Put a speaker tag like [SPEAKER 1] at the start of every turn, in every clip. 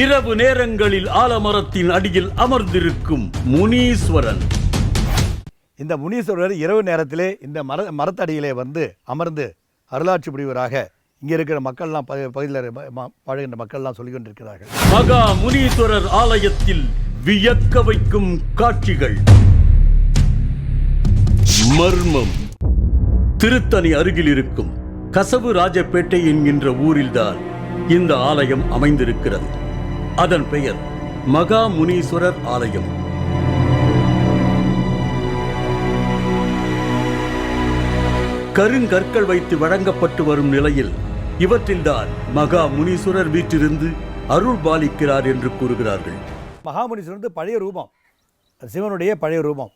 [SPEAKER 1] இரவு நேரங்களில் ஆலமரத்தின் அடியில் அமர்ந்திருக்கும் முனீஸ்வரன்.
[SPEAKER 2] இந்த முனீஸ்வரர் இரவு நேரத்திலே இந்த மர மரத்தடியிலே வந்து அமர்ந்து அருளாட்சி புரிவராக இங்கே இருக்கிற மக்கள்லாம் ப பகுதியில் பழகின்ற மக்கள்லாம் சொல்லிக் கொண்டிருக்கிறார்கள்
[SPEAKER 1] மகா முனீஸ்வரர் ஆலயத்தில் வியக்க வைக்கும் காட்சிகள். மர்மம். திருத்தணி அருகில் இருக்கும் கசவு ராஜப்பேட்டை என்கின்ற ஊரில்தான் இந்த ஆலயம் அமைந்திருக்கிறது. அதன் பெயர் மகா முனீஸ்வரர் ஆலயம். கருங்கற்கள் வைத்து வழங்கப்பட்டு வரும் நிலையில் இவற்றில்தான் மகா முனீஸ்வரர் வீற்றிருந்து அருள் பாலிக்கிறார் என்று கூறுகிறார்கள்.
[SPEAKER 2] மகாமுனீஸ்வரர் வந்து பழைய ரூபம். சிவனுடைய பழைய ரூபம்.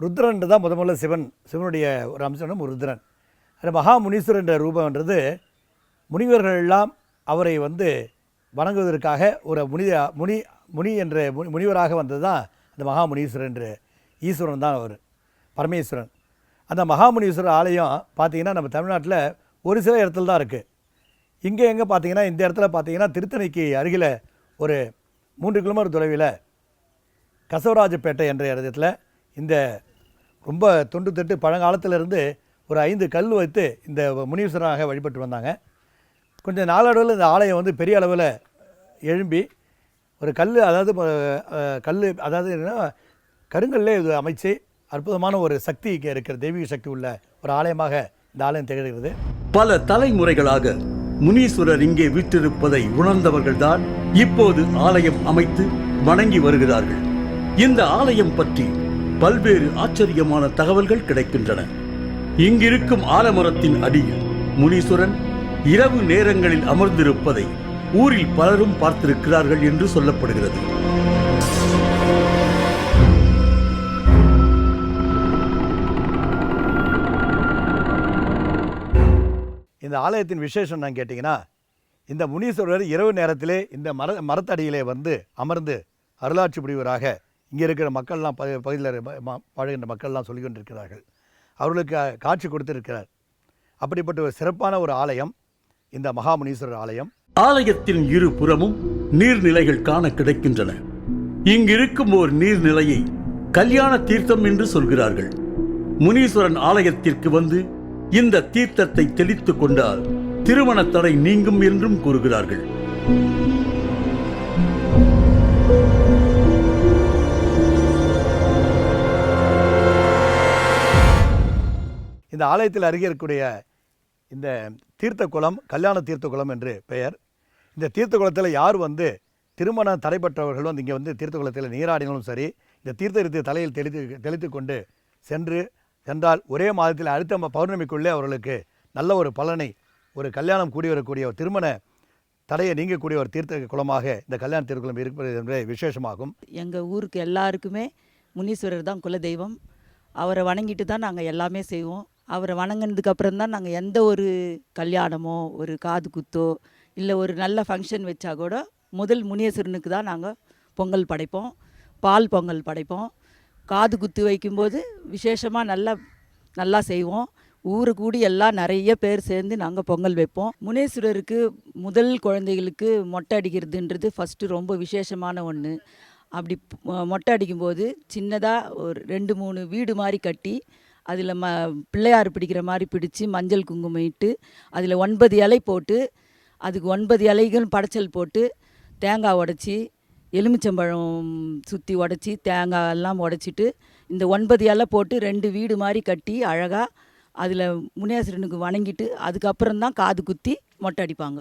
[SPEAKER 2] ருத்ரன் தான் முத முதல்ல சிவன். சிவனுடைய ஒரு அம்சம் ருத்ரன். அந்த மகாமுனீஸ்வரர் என்ற ரூபம்ன்றது முனிவர்கள் எல்லாம் அவரை வந்து வணங்குவதற்காக ஒரு முனித முனி முனி என்ற முனி- முனிவராக வந்தது தான் அந்த மகாமுனீஸ்வரர் என்று ஈஸ்வரன் தான் அவர் பரமேஸ்வரன். அந்த மகாமுனீஸ்வரர் ஆலயம் பார்த்தீங்கன்னா நம்ம தமிழ்நாட்டில் ஒரு சில இடத்துல தான் இருக்குது இங்கே எங்கே பார்த்தீங்கன்னா இந்த இடத்துல பார்த்தீங்கன்னா திருத்தணிக்கு அருகில் ஒரு மூன்று கிலோமீட்டர் தொலைவில் கசவராஜப்பேட்டை என்ற இடத்துல இந்த ரொம்ப தொண்டு தட்டு பழங்காலத்திலிருந்து ஒரு ஐந்து கல் வைத்து இந்த முனீஸ்வரனாக வழிபட்டு வந்தாங்க. கொஞ்சம் நாளடைவில் இந்த ஆலயம் வந்து பெரிய அளவில் எழும்பி ஒரு கல் அதாவது கல் அதாவது என்னென்னா கருங்கல்லே இது அமைச்சு அற்புதமான ஒரு சக்தி இருக்கிற தெய்வீக சக்தி உள்ள ஒரு ஆலயமாக இந்த ஆலயம் திகழ்கிறது.
[SPEAKER 1] பல தலைமுறைகளாக முனீஸ்வரர் இங்கே விற்றிருப்பதை உணர்ந்தவர்கள்தான் இப்போது ஆலயம் அமைத்து வணங்கி வருகிறார்கள். இந்த ஆலயம் பற்றி பல்வேறு ஆச்சரியமான தகவல்கள் கிடைக்கின்றன. இங்கிருக்கும் ஆலமரத்தின் அடியில் முனீஸ்வரன் இரவு நேரங்களில் அமர்ந்திருப்பதை ஊரில் பலரும் பார்த்திருக்கிறார்கள் என்று சொல்லப்படுகிறது.
[SPEAKER 2] இந்த ஆலயத்தின் விசேஷம் நான் கேட்டிங்கன்னா இந்த முனீஸ்வரர் இரவு நேரத்திலே இந்த மர மரத்தடியிலே வந்து அமர்ந்து அருளாட்சி புரிவராக இங்கே இருக்கிற மக்கள்லாம் ப பகுதியில் வாழ்கின்ற பழகின்ற மக்கள்லாம் சொல்லிக் கொண்டிருக்கிறார்கள் அவர்களுக்கு காட்சி கொடுத்திருக்கிறார். அப்படிப்பட்ட ஒரு சிறப்பான ஒரு ஆலயம் இந்த மகாமுனீஸ்வரர் ஆலயம்.
[SPEAKER 1] ஆலயத்தின் இரு புறமும் நீர்நிலைகள் காண கிடைக்கின்றன. இங்கிருக்கும் ஓர் நீர்நிலையை கல்யாண தீர்த்தம் என்று சொல்கிறார்கள். முனீஸ்வரன் ஆலயத்திற்கு வந்து இந்த தீர்த்தத்தை தெளித்துக் கொண்டால் திருமண தடை நீங்கும் என்றும் கூறுகிறார்கள்.
[SPEAKER 2] இந்த ஆலயத்தில் அருகே இருக்கக்கூடிய இந்த தீர்த்த குளம் கல்யாண தீர்த்த குளம் என்று பெயர். இந்த தீர்த்த குளத்தில் யார் வந்து திருமணம் தடைப்பட்டவர்கள் வந்து இங்கே வந்து தீர்த்த குளத்தில் நீராடினாலும் சரி இந்த தீர்த்தத்தை தலையில் தெளித்து தெளித்து கொண்டு சென்று சென்றால் ஒரே மாதத்தில் அடுத்த பௌர்ணமிக்குள்ளே அவர்களுக்கு நல்ல ஒரு பலனை ஒரு கல்யாணம் கூடி வரக்கூடிய ஒரு திருமண தடையை நீங்கக்கூடிய ஒரு தீர்த்த குளமாக இந்த கல்யாண தீர்க்குளம் இருப்பது என்பது விசேஷமாகும்.
[SPEAKER 3] எங்கள் ஊருக்கு எல்லாருக்குமே முனீஸ்வரர் தான் குலதெய்வம். அவரை வணங்கிட்டு தான் நாங்கள் எல்லாமே செய்வோம். அவரை வணங்கினதுக்கு அப்புறம் தான் நாங்கள் எந்த ஒரு கல்யாணமோ ஒரு காது குத்தோ இல்லை ஒரு நல்ல ஃபங்க்ஷன் வச்சா கூட முதல் முனீஸ்வரனுக்கு தான் நாங்கள் பொங்கல் படைப்போம். பால் பொங்கல் படைப்போம். காது குத்து வைக்கும்போது விசேஷமாக நல்லா நல்லா செய்வோம். ஊரு கூடி எல்லாம் நிறைய பேர் சேர்ந்து நாங்கள் பொங்கல் வைப்போம். முனேஸ்வரருக்கு முதல் குழந்தைகளுக்கு மொட்டை அடிக்கிறதுன்றது ஃபஸ்ட்டு ரொம்ப விசேஷமான ஒன்று அப்படி மொட்டை அடிக்கும்போது சின்னதாக ஒரு ரெண்டு மூணு வீடு மாதிரி கட்டி அதில் ம பிள்ளையார் பிடிக்கிற மாதிரி பிடிச்சி மஞ்சள் குங்குமம் இட்டு அதில் ஒன்பது இலை போட்டு அதுக்கு ஒன்பது இலைகள் படைச்சல் போட்டு தேங்காய் உடச்சி எலுமிச்சம்பழம் சுற்றி உடச்சி தேங்காய் எல்லாம் உடச்சிட்டு இந்த ஒன்பது இலை போட்டு ரெண்டு வீடு மாதிரி கட்டி அழகாக அதில் முனேஸ்வரனுக்கு வணங்கிட்டு அதுக்கப்புறம் தான் காது குத்தி மொட்டை அடிப்பாங்க.